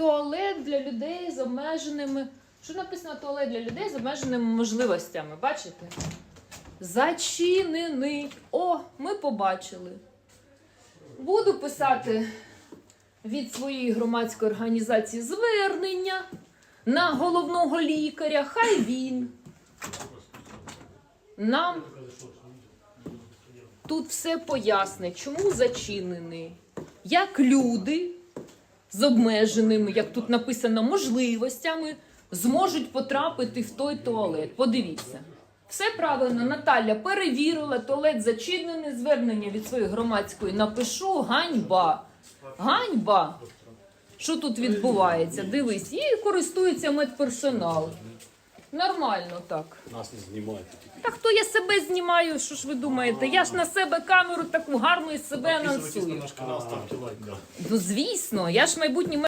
туалет для людей з обмеженими. Що написано туалет для людей з обмеженими можливостями? Бачите? Зачинений. О, ми побачили. Буду писати від своєї громадської організації звернення на головного лікаря. Хай він нам тут все пояснить, чому зачинений. Як люди з обмеженими, як тут написано, можливостями зможуть потрапити в той туалет. Подивіться. Все правильно, Наталя перевірила, туалет зачинений, звернення від своєї громадської напишу. Ганьба. Ганьба. Що тут відбувається? Дивись, і користується медперсонал. Нормально так. Нас не знімають. Та хто я себе знімаю? Що ж ви думаєте? Я ж на себе камеру таку гарну і себе анонсую. наш канал, ставте лайк. Ну звісно, я ж майбутній